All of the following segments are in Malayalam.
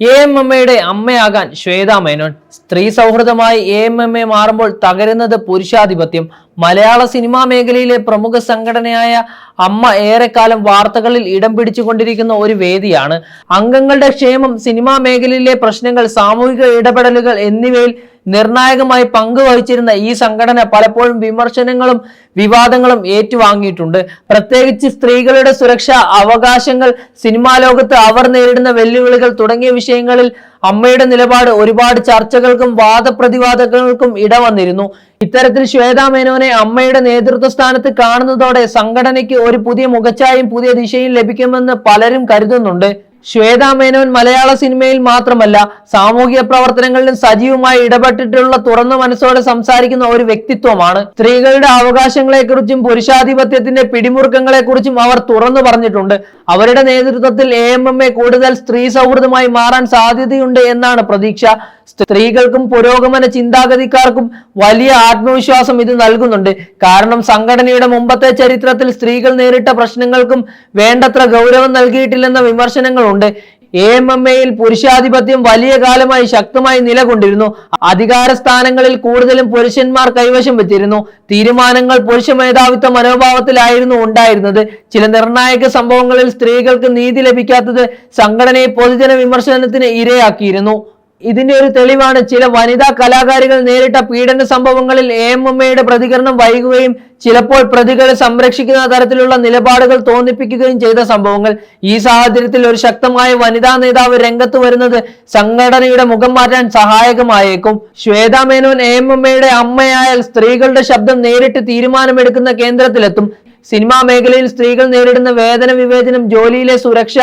എ എം എം എയുടെ അമ്മയാകാൻ ശ്വേത മേനോൻ. സ്ത്രീ സൗഹൃദമായി എ എം എം എ മാറുമ്പോൾ തകരുന്നത് പുരുഷാധിപത്യം. മലയാള സിനിമാ മേഖലയിലെ പ്രമുഖ സംഘടനയായ അമ്മ ഏറെക്കാലം വാർത്തകളിൽ ഇടം പിടിച്ചുകൊണ്ടിരിക്കുന്ന ഒരു വേദിയാണ്. അംഗങ്ങളുടെ ക്ഷേമം സിനിമാ മേഖലയിലെ പ്രശ്നങ്ങൾ സാമൂഹിക ഇടപെടലുകൾ എന്നിവയിൽ നിർണായകമായി പങ്കുവഹിച്ചിരുന്ന ഈ സംഘടന പലപ്പോഴും വിമർശനങ്ങളും വിവാദങ്ങളും ഏറ്റുവാങ്ങിയിട്ടുണ്ട്. പ്രത്യേകിച്ച് സ്ത്രീകളുടെ സുരക്ഷ അവകാശങ്ങൾ സിനിമാ ലോകത്ത് അവർ നേരിടുന്ന വെല്ലുവിളികൾ തുടങ്ങിയ വിഷയങ്ങളിൽ അമ്മയുടെ നിലപാട് ഒരുപാട് ചർച്ചകൾക്കും വാദപ്രതിവാദങ്ങൾക്കും ഇടവന്നിരുന്നു. ഇത്തരത്തിൽ ശ്വേതാ മേനോനെ അമ്മയുടെ നേതൃത്വ സ്ഥാനത്ത് കാണുന്നതോടെ സംഘടനയ്ക്ക് ഒരു പുതിയ മുഖച്ചായും പുതിയ ദിശയും ലഭിക്കുമെന്ന് പലരും കരുതുന്നുണ്ട്. ശ്വേതാ മേനോൻ മലയാള സിനിമയിൽ മാത്രമല്ല സാമൂഹിക പ്രവർത്തനങ്ങളിലും സജീവമായി ഇടപെട്ടിട്ടുള്ള തുറന്ന മനസ്സോടെ സംസാരിക്കുന്ന ഒരു വ്യക്തിത്വമാണ്. സ്ത്രീകളുടെ അവകാശങ്ങളെക്കുറിച്ചും പുരുഷാധിപത്യത്തിന്റെ പിടിമുറുക്കങ്ങളെക്കുറിച്ചും അവർ തുറന്നു പറഞ്ഞിട്ടുണ്ട്. അവരുടെ നേതൃത്വത്തിൽ എ എം എം എ കൂടുതൽ സ്ത്രീ സൗഹൃദമായി മാറാൻ സാധ്യതയുണ്ട് എന്നാണ് പ്രതീക്ഷ. സ്ത്രീകൾക്കും പുരോഗമന ചിന്താഗതിക്കാർക്കും വലിയ ആത്മവിശ്വാസം ഇത് നൽകുന്നുണ്ട്. കാരണം സംഘടനയുടെ മുമ്പത്തെ ചരിത്രത്തിൽ സ്ത്രീകൾ നേരിട്ട പ്രശ്നങ്ങൾക്കും വേണ്ടത്ര ഗൗരവം നൽകിയിട്ടില്ലെന്ന വിമർശനങ്ങളുണ്ട് എ എം എം എയിൽ പുരുഷാധിപത്യം വലിയ കാലമായി ശക്തമായി നിലകൊണ്ടിരുന്നു. അധികാര സ്ഥാനങ്ങളിൽ കൂടുതലും പുരുഷന്മാർ കൈവശം വെച്ചിരുന്നു. തീരുമാനങ്ങൾ പുരുഷ മേധാവിത്വ മനോഭാവത്തിലായിരുന്നു ഉണ്ടായിരുന്നത്. ചില നിർണായക സംഭവങ്ങളിൽ സ്ത്രീകൾക്ക് നീതി ലഭിക്കാത്തത് സംഘടനയെ പൊതുജന വിമർശനത്തിന് ഇരയാക്കിയിരുന്നു. ഇതിന്റെ ഒരു തെളിവാണ് ചില വനിതാ കലാകാരികൾ നേരിട്ട പീഡന സംഭവങ്ങളിൽ എ എം എം എയുടെ പ്രതികരണം വൈകുകയും ചിലപ്പോൾ പ്രതികളെ സംരക്ഷിക്കുന്ന തരത്തിലുള്ള നിലപാടുകൾ തോന്നിപ്പിക്കുകയും ചെയ്ത സംഭവങ്ങൾ. ഈ സാഹചര്യത്തിൽ ഒരു ശക്തമായ വനിതാ നേതാവ് രംഗത്ത് വരുന്നത് സംഘടനയുടെ മുഖം മാറ്റാൻ സഹായകമായേക്കും. Shweta Menon A M M എയുടെ അമ്മയായാൽ സ്ത്രീകളുടെ ശബ്ദം നേരിട്ട് തീരുമാനമെടുക്കുന്ന കേന്ദ്രത്തിലെത്തും. സിനിമാ മേഖലയിൽ സ്ത്രീകൾ നേരിടുന്ന വേതന വിവേചനം ജോലിയിലെ സുരക്ഷ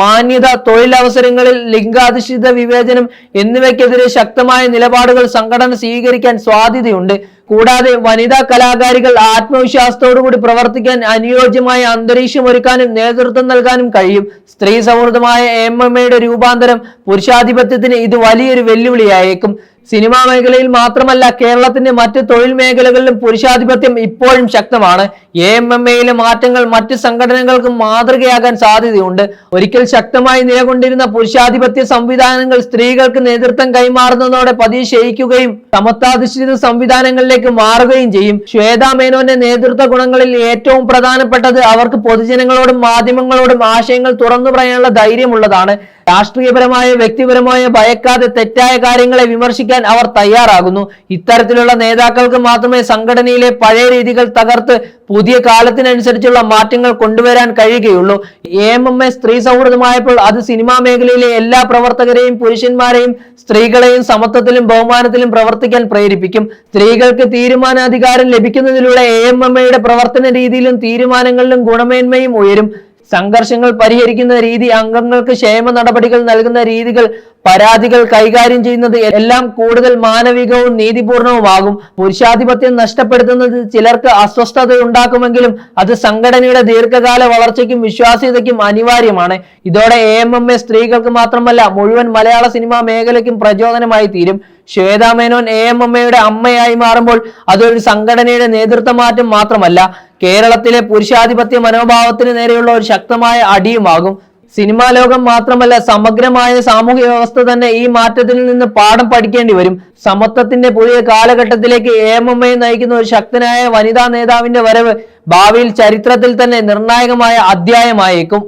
മാന്യത തൊഴിലവസരങ്ങളിൽ ലിംഗാധിഷ്ഠിത വിവേചനം എന്നിവയ്ക്കെതിരെ ശക്തമായ നിലപാടുകൾ സംഘടന സ്വീകരിക്കാൻ സാധ്യതയുണ്ട് കൂടാതെ വനിതാ കലാകാരികൾ ആത്മവിശ്വാസത്തോടുകൂടി പ്രവർത്തിക്കാൻ അനുയോജ്യമായ അന്തരീക്ഷം ഒരുക്കാനും നേതൃത്വം നൽകാനും കഴിയും. സ്ത്രീ സൗഹൃദമായ എം എം എയുടെ രൂപാന്തരം പുരുഷാധിപത്യത്തിന് ഇത് വലിയൊരു വെല്ലുവിളിയായേക്കും. സിനിമാ മേഖലയിൽ മാത്രമല്ല കേരളത്തിന്റെ മറ്റ് തൊഴിൽ മേഖലകളിലും പുരുഷാധിപത്യം ഇപ്പോഴും ശക്തമാണ്. എ എം എം എയിലെ മാറ്റങ്ങൾ മറ്റ് സംഘടനകൾക്കും മാതൃകയാകാൻ സാധ്യതയുണ്ട്. ഒരിക്കൽ ശക്തമായി നിലകൊണ്ടിരുന്ന പുരുഷാധിപത്യ സംവിധാനങ്ങൾ സ്ത്രീകൾക്ക് നേതൃത്വം കൈമാറുന്നതോടെ പതിയെ ക്ഷയിക്കുകയും സമത്വാധിഷ്ഠിത സംവിധാനങ്ങളിലേക്ക് മാറുകയും ചെയ്യും. ശ്വേതാ മേനോന്റെ നേതൃത്വ ഗുണങ്ങളിൽ ഏറ്റവും പ്രധാനപ്പെട്ടത് അവർക്ക് പൊതുജനങ്ങളോടും മാധ്യമങ്ങളോടും ആശയങ്ങൾ തുറന്നു പറയാനുള്ള ധൈര്യമുള്ളതാണ്. രാഷ്ട്രീയപരമായ വ്യക്തിപരമായ ഭയക്കാതെ തെറ്റായ കാര്യങ്ങളെ വിമർശിക്കാൻ അവർ തയ്യാറാകുന്നു. ഇത്തരത്തിലുള്ള നേതാക്കൾക്ക് മാത്രമേ സംഘടനയിലെ പഴയ രീതികൾ തകർത്ത് പുതിയ കാലത്തിനനുസരിച്ചുള്ള മാറ്റങ്ങൾ കൊണ്ടുവരാൻ കഴിയുകയുള്ളൂ. എ എം എം സ്ത്രീ സൗഹൃദമായപ്പോൾ അത് സിനിമാ മേഖലയിലെ എല്ലാ പ്രവർത്തകരെയും പുരുഷന്മാരെയും സ്ത്രീകളെയും സമത്വത്തിലും ബഹുമാനത്തിലും പ്രവർത്തിക്കാൻ പ്രേരിപ്പിക്കും. സ്ത്രീകൾക്ക് തീരുമാനാധികാരം ലഭിക്കുന്നതിലൂടെ എ എം എം എയുടെ പ്രവർത്തന രീതിയിലും തീരുമാനങ്ങളിലും ഗുണമേന്മയും ഉയരും. സംഘർഷങ്ങൾ പരിഹരിക്കുന്ന രീതി അംഗങ്ങൾക്ക് ക്ഷേമ നടപടികൾ നൽകുന്ന രീതികൾ പരാതികൾ കൈകാര്യം ചെയ്യുന്നത് എല്ലാം കൂടുതൽ മാനവികവും നീതിപൂർണവുമാകും. പുരുഷാധിപത്യം നഷ്ടപ്പെടുത്തുന്നത് ചിലർക്ക് അസ്വസ്ഥത ഉണ്ടാക്കുമെങ്കിലും അത് സംഘടനയുടെ ദീർഘകാല വളർച്ചയ്ക്കും വിശ്വാസ്യതയ്ക്കും അനിവാര്യമാണ്. ഇതോടെ എ എം എം എ സ്ത്രീകൾക്ക് മാത്രമല്ല മുഴുവൻ മലയാള സിനിമാ മേഖലയ്ക്കും പ്രചോദനമായി തീരും. Shweta Menon A M M എയുടെ അമ്മയായി മാറുമ്പോൾ അതൊരു സംഘടനയുടെ നേതൃത്വ മാറ്റം മാത്രമല്ല കേരളത്തിലെ പുരുഷാധിപത്യ മനോഭാവത്തിന് നേരെയുള്ള ഒരു ശക്തമായ അടിയുമാകും. സിനിമാ ലോകം മാത്രമല്ല സമഗ്രമായ സാമൂഹിക വ്യവസ്ഥ തന്നെ ഈ മാറ്റത്തിൽ നിന്ന് പാഠം പഠിക്കേണ്ടി വരും. സമത്വത്തിന്റെ പുതിയ കാലഘട്ടത്തിലേക്ക് എ നയിക്കുന്ന ഒരു ശക്തനായ വനിതാ നേതാവിന്റെ വരവ് ഭാവിയിൽ ചരിത്രത്തിൽ തന്നെ നിർണായകമായ അധ്യായമായേക്കും.